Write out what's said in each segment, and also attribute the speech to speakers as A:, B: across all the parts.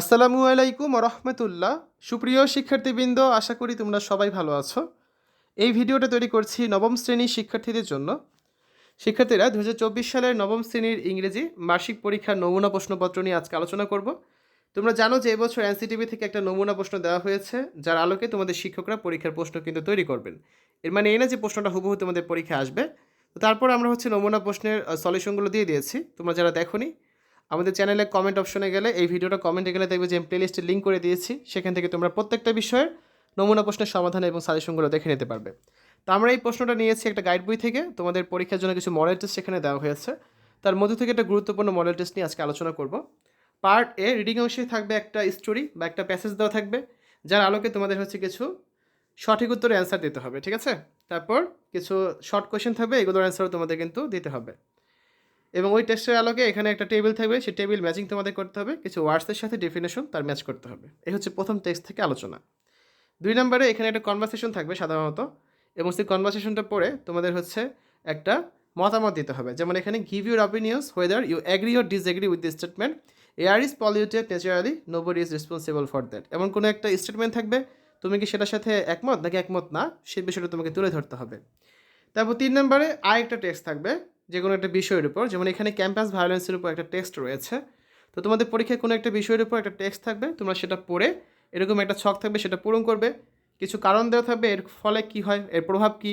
A: আসসালামু আলাইকুম রহমতুল্লাহ। সুপ্রিয় শিক্ষার্থীবৃন্দ, আশা করি তোমরা সবাই ভালো আছো। এই ভিডিওটা তৈরি করছি নবম শ্রেণির শিক্ষার্থীদের জন্য। শিক্ষার্থীরা দু হাজার চব্বিশ সালের নবম শ্রেণির ইংরেজি বার্ষিক পরীক্ষার নমুনা প্রশ্নপত্র নিয়ে আজকে আলোচনা করব। তোমরা জানো যে এবছর এনসিটিভি থেকে একটা নমুনা প্রশ্ন দেওয়া হয়েছে, যার আলোকে তোমাদের শিক্ষকরা পরীক্ষার প্রশ্ন কিন্তু তৈরি করবেন। এর মানে এই না যে প্রশ্নটা হুবহু তোমাদের পরীক্ষা আসবে। তো তারপর আমরা হচ্ছে নমুনা প্রশ্নের সলিউশনগুলো দিয়ে দিয়েছি। তোমরা যারা দেখোনি আমাদের চ্যানেলে কমেন্ট অপশনে গেলে, এই ভিডিওটা কমেন্টে গেলে দেখবে যে প্লেলিস্টে লিঙ্ক করে দিয়েছি। সেখান থেকে তোমরা প্রত্যেকটা বিষয়ের নমুনা প্রশ্নের সমাধান এবং সাজেশনগুলো দেখে নিতে পারবে। তো আমরা এই প্রশ্নটা নিয়েছি একটা গাইড বই থেকে। তোমাদের পরীক্ষার জন্য কিছু মডেল টেস্ট সেখানে দেওয়া হয়েছে। তার মধ্যে থেকে একটা গুরুত্বপূর্ণ মডেল টেস্ট নিয়ে আজকে আলোচনা করব। পার্ট এ রিডিং অংশে থাকবে একটা স্টোরি বা একটা প্যাসেজ দেওয়া থাকবে, যার আলোকে তোমাদের হচ্ছে কিছু সঠিক উত্তরে অ্যান্সার দিতে হবে, ঠিক আছে? তারপর কিছু শর্ট কোয়েশ্চেন থাকবে, এগুলোর অ্যান্সারও তোমাদের কিন্তু দিতে হবে। এবং ওই টেস্টের আলোকে এখানে একটা টেবিল থাকবে, সেই টেবিল ম্যাচিং তোমাদের করতে হবে। কিছু ওয়ার্ডসের সাথে ডেফিনেশন তার ম্যাচ করতে হবে। এই হচ্ছে প্রথম টেক্সট থেকে আলোচনা। দুই নম্বরে এখানে একটা কনভারসেশন থাকবে সাধারণত এবং সেই কনভারসেশনটা পড়ে তোমাদের হচ্ছে একটা মতামত দিতে হবে। যেমন এখানে give your opinions whether you agree or disagree with the statement air is polluted naturally nobody is responsible for that এমন কোনো একটা স্টেটমেন্ট থাকবে, তুমি কি সেটার সাথে একমত নাকি একমত না, সেই বিষয়টা তোমাকে তুলে ধরতে হবে। তারপর তিন নম্বরে আর একটা টেক্সট থাকবে যে কোনো একটা বিষয়ের উপর। যেমন এখানে ক্যাম্পাস ভায়োলেন্সের উপর একটা টেক্সট রয়েছে। তো তোমাদের পরীক্ষায় কোনো একটা বিষয়ের উপর একটা টেক্সট থাকবে, তোমরা সেটা পড়ে এরকম একটা ছক থাকবে, সেটা পূরণ করবে। কিছু কারণ দেওয়া থাকবে, এর ফলে কি হয়, এর প্রভাব কি,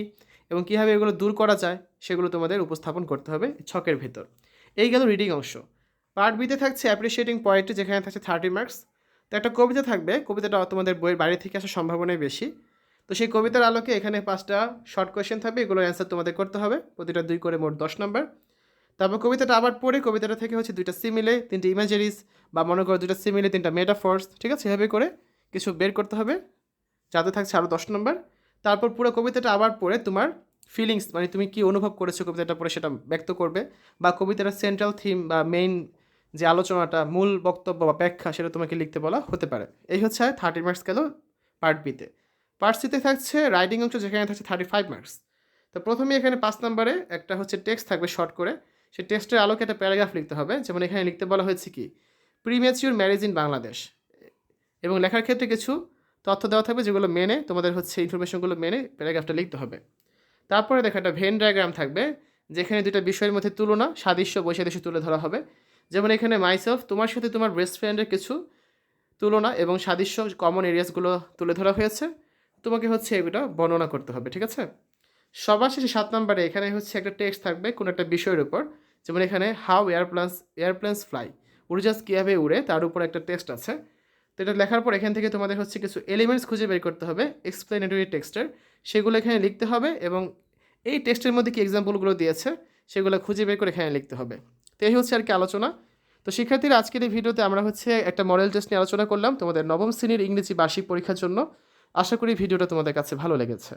A: এবং কীভাবে এগুলো দূর করা যায়, সেগুলো তোমাদের উপস্থাপন করতে হবে ছকের ভিতর। এই গেল রিডিং অংশ। পার্ট বিতে থাকছে অ্যাপ্রিসিয়েটিং পয়েন্টে যেখানে থাকছে থার্টি মার্কস তো একটা কবিতা থাকবে, কবিতাটা তোমাদের বইয়ের বাইরে থেকে আসার সম্ভাবনাই বেশি। তো সেই কবিতার আলোকে এখানে পাঁচটা শর্ট কোয়েশ্চেন থাকবে এগুলোর অ্যান্সার তোমাদের করতে হবে। প্রতিটা দুই করে মোট দশ নম্বর তারপর কবিতাটা আবার পড়ে, কবিতাটা থেকে হচ্ছে দুইটা সিমিলে তিনটে ইমেজারিজ বা মনে করো দুইটা সিমিলে তিনটা মেটাফোর্স ঠিক আছে? এভাবে করে কিছু বের করতে হবে। যাতে থাকছে আরও দশ নম্বর তারপর পুরো কবিতাটা আবার পড়ে তোমার ফিলিংস মানে তুমি কি অনুভব করেছ কবিতাটা পড়ে সেটা ব্যক্ত করবে। বা কবিতাটার সেন্ট্রাল থিম বা মেইন যে আলোচনাটা, মূল বক্তব্য বা ব্যাখ্যা, সেটা তোমাকে লিখতে বলা হতে পারে। এই হচ্ছে থার্টি মার্কস গেল পার্ট বিতে পার্ট সিতে থাকছে, রাইডিং অংশ যেখানে থাকছে থার্টি ফাইভ মার্কস তো প্রথমে এখানে পাঁচ নম্বরে একটা হচ্ছে টেক্সট থাকবে শর্ট করে। সেই টেক্সটের আলোকে একটা প্যারাগ্রাফ লিখতে হবে, যেমন এখানে লিখতে বলা হয়েছে কি প্রিমেচিউর ম্যারেজ ইন বাংলাদেশ এবং লেখার ক্ষেত্রে কিছু তথ্য দেওয়া থাকবে যেগুলো মেনে, তোমাদের হচ্ছে ইনফরমেশনগুলো মেনে প্যারাগ্রাফটা লিখতে হবে। তারপরে দেখো একটা ভেন ডায়াগ্রাম থাকবে, যেখানে দুটো বিষয়ের মধ্যে তুলনা, সাদৃশ্য, বৈসাদৃশ্য তুলে ধরা হবে। যেমন এখানে মাইসেলফ তোমার সাথে তোমার বেস্ট ফ্রেন্ডের কিছু তুলনা এবং সাদৃশ্য কমন এরিয়াসগুলো তুলে ধরা হয়েছে। তোমাকে হচ্ছে এগুলো বর্ণনা করতে হবে, ঠিক আছে? সবার শেষে সাত নম্বরে এখানে হচ্ছে একটা টেক্সট থাকবে কোনো একটা বিষয়ের উপর, যেমন এখানে হাউ এয়ারপ্লান্স এয়ারপ্লেন্স ফ্লাই উড়োজাহাজ কীভাবে উড়ে, তার উপর একটা টেক্সট আছে। তো এটা লেখার পর এখান থেকে তোমাদের হচ্ছে কিছু এলিমেন্টস খুঁজে বের করতে হবে এক্সপ্লেনেটরি টেক্সটের সেগুলো এখানে লিখতে হবে এবং এই টেক্সটের মধ্যে কি এক্সাম্পলগুলো দিয়েছে, সেগুলো খুঁজে বের করে এখানে লিখতে হবে। তো এই হচ্ছে আর কি আলোচনা। তো শিক্ষার্থীরা, আজকের এই ভিডিওতে আমরা হচ্ছে একটা মডেল টেস্ট নিয়ে আলোচনা করলাম তোমাদের নবম শ্রেণির ইংরেজি বার্ষিক পরীক্ষার জন্য। আশা করি ভিডিওটা তোমাদের কাছে ভালো লেগেছে।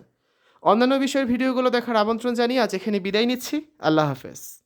A: অন্যান্য বিষয়ের ভিডিওগুলো দেখার আমন্ত্রণ জানিয়ে আজ এখানে বিদায় নিচ্ছি। আল্লাহ হাফেজ।